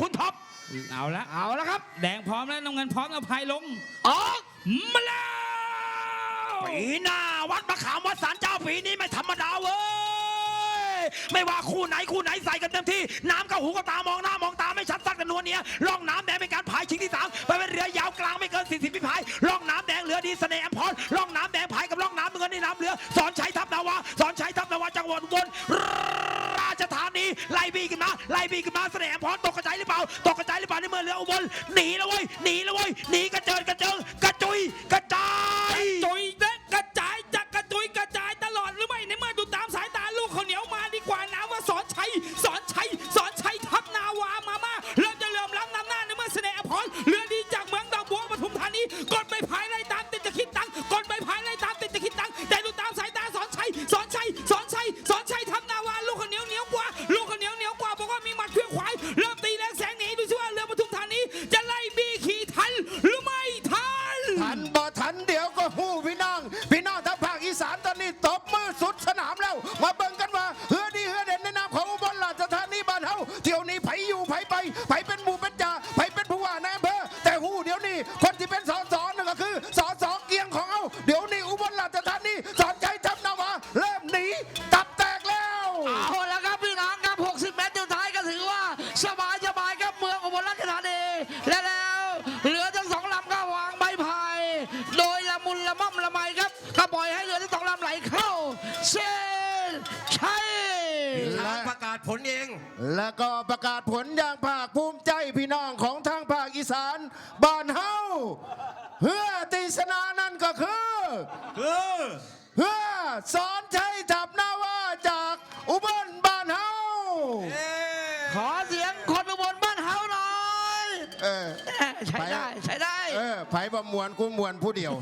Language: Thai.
คุณท็อปเอาละเอาละครับ แดงพร้อมแล้วน้ำเงินพร้อมแล้วพายลงออกมาแล้วปีหน้าวัดมะขามวัดสารเจ้าปีนี้ไม่ธรรมดาเว้ยไม่ว่าคู่ไหนคู่ไหนใส่กันเต็มที่ น้ำเข้าหูก็ตามองหน้ามองตาไม่ชัดสักแต่นวลเนี้ยร่องน้ำแดงเป็นการพายชิงที่สามไปเป็นเรือยาวกลางไม่เกิน40พิพายร่องน้ำแดงเรือดีเสน่ห์แอมพรร่องน้ำแดงพายกับร่องน้ำเงินในน้ำเรือ สอนชัยทัพนาวาสอนชัยทัพนาวาจังหวัดอุบลราชธานี ไล่บีกันมาไล่บีกันมาเสน่ห์แอมพรตกกระจายหรือเปล่าตกกระจายหรือเปล่าในเมื่อเรืออุบลหนีแล้วเว้ยหนีแล้วเว้ยหนีกระเจิงกระเจิงกระจุยกระาชธานีและแล้วเรือทั้งสองลำก็วางใบพาย โดยละมุนละม่อมละไมครับก็ปล่อยให้เรือทั้งสองลำไหลเข้าเส้นชัยและประกาศผลเอง แล้วก็ประกาศผลอย่างภาคภูมิใจพี่น้องของทางภาคอีสานบ้านเฮาเฮือติสนานั่นก็คือ คือเฮือสอนชัย เออ ใช้ได้ ใช้ได้ เออไผ่ประมวลกูมวลผู้เดียว